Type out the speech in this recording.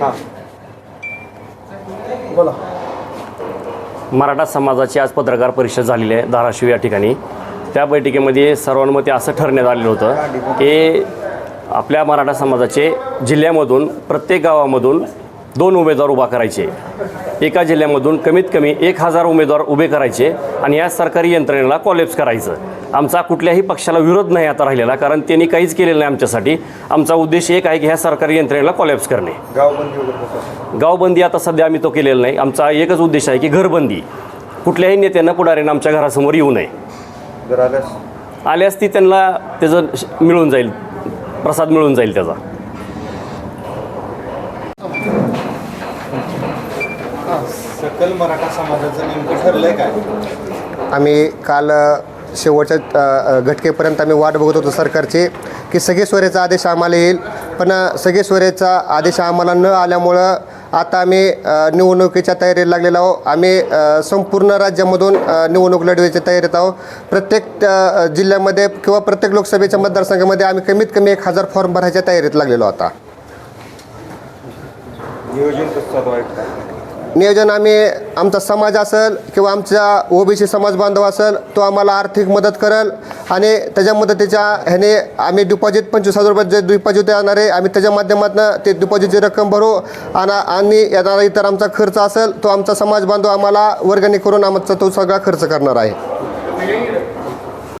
हां. बोला. मराठा समाजाची आज पत्रकार परिषद झालेली आहे धाराशिव या ठिकाणी. त्या बैठकीमध्ये सर्वानुमते असं ठरण्यात आलेलं होतं की आपल्या मराठा समाजाचे जिल्ह्यामधून प्रत्येक गावामधून दोन उमेदवार उभा करायचे. एका जिल्ह्यामधून कमीत कमी एक हजार उमेदवार उभे करायचे आणि या सरकारी यंत्रणेला कॉलेप्स करायचं. आमचा कुठल्याही पक्षाला विरोध नाही आता राहिलेला कारण त्यांनी काहीच केलेलं नाही आमच्यासाठी. आमचा उद्देश एक आहे की ह्या सरकारी यंत्रणेला कॉलेप्स करणे. गावबंदी गावबंदी आता सध्या आम्ही तो केलेला नाही. आमचा एकच उद्देश आहे की घरबंदी. कुठल्याही नेत्यांना पुढाऱ्यानं आमच्या घरासमोर येऊ नये. आल्यास? आल्यास ती त्यांना त्याचं मिळून जाईल. प्रसाद मिळून जाईल त्याचा. सकल मराठा समाजाचं नेमकं ठरलंय काय? आम्ही काल शेवटच्या घटकेपर्यंत आम्ही वाट बघत होतो सरकारची की सगळे स्वरेचा आदेश आम्हाला येईल. पण स्वरेचा आदेश आम्हाला न आल्यामुळं आता आम्ही निवडणुकीच्या तयारीला लागलेलो आहोत. आम्ही संपूर्ण राज्यामधून निवडणूक लढवायच्या तयारीत आहोत. प्रत्येक जिल्ह्यामध्ये किंवा प्रत्येक लोकसभेच्या मतदारसंघामध्ये आम्ही कमीत कमी एक हजार फॉर्म भरायच्या तयारीत लागलेलो आता. नियोजन नियोजन आम्ही आमचा समाज असेल किंवा आमचा ओबीसी समाज बांधव असेल तो आम्हाला आर्थिक मदत करेल. आणि त्याच्या मदतीच्या ह्याने आम्ही डिपॉझिट पंचवीस हजार रुपये जे डिपॉझिट येणार आहे आम्ही त्याच्या माध्यमातून ते डिपॉझिटची रक्कम भरू. आणि आणि येणारा इतर आमचा खर्च असेल तो आमचा समाज बांधव आम्हाला वर्गणी करून आमचा तो सगळा खर्च करणार आहे.